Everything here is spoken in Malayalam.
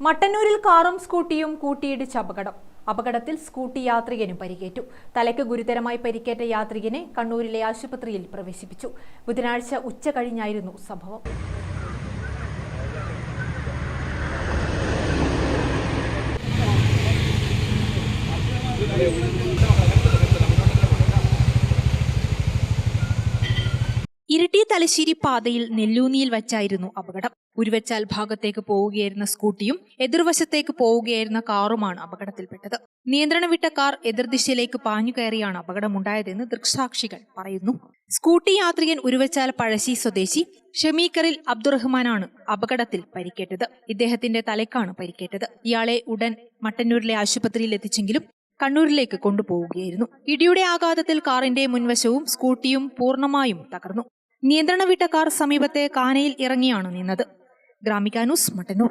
മട്ടന്നൂരിൽ കാറും സ്കൂട്ടിയും കൂട്ടിയിടിച്ച് അപകടം. അപകടത്തിൽ സ്കൂട്ടി യാത്രികനും പരിക്കേറ്റു. തലയ്ക്ക് ഗുരുതരമായി പരിക്കേറ്റ യാത്രികനെ കണ്ണൂരിലെ ആശുപത്രിയിൽ പ്രവേശിപ്പിച്ചു. ബുധനാഴ്ച ഉച്ച കഴിഞ്ഞായിരുന്നു സംഭവം. ഇരിട്ടി തലശ്ശേരി പാതയിൽ നെല്ലൂന്നിയിൽ വച്ചായിരുന്നു അപകടം. ഉരുവച്ചാൽ ഭാഗത്തേക്ക് പോവുകയായിരുന്ന സ്കൂട്ടിയും എതിർവശത്തേക്ക് പോവുകയായിരുന്ന കാറുമാണ് അപകടത്തിൽപ്പെട്ടത്. നിയന്ത്രണം വിട്ട കാർ എതിർദിശയിലേക്ക് പാഞ്ഞു കയറിയാണ് അപകടമുണ്ടായതെന്ന് ദൃക്സാക്ഷികൾ പറയുന്നു. സ്കൂട്ടി യാത്രികൻ ഉരുവച്ചാൽ പഴശ്ശി സ്വദേശി ഷമീക്കറിൽ അബ്ദുറഹ്മാനാണ് അപകടത്തിൽ പരിക്കേറ്റത്. ഇദ്ദേഹത്തിന്റെ തലക്കാണ് പരിക്കേറ്റത്. ഇയാളെ ഉടൻ മട്ടന്നൂരിലെ ആശുപത്രിയിൽ എത്തിച്ചെങ്കിലും കണ്ണൂരിലേക്ക് കൊണ്ടുപോവുകയായിരുന്നു. ഇടിയുടെ ആഘാതത്തിൽ കാറിന്റെ മുൻവശവും സ്കൂട്ടിയും പൂർണമായും തകർന്നു. നിയന്ത്രണം വിട്ട കാർ സമീപത്തെ കാനയിൽ ഇറങ്ങിയാണ് നിന്നത്. ഗ്രാമിക ന്യൂസ് മട്ടന്നൂർ.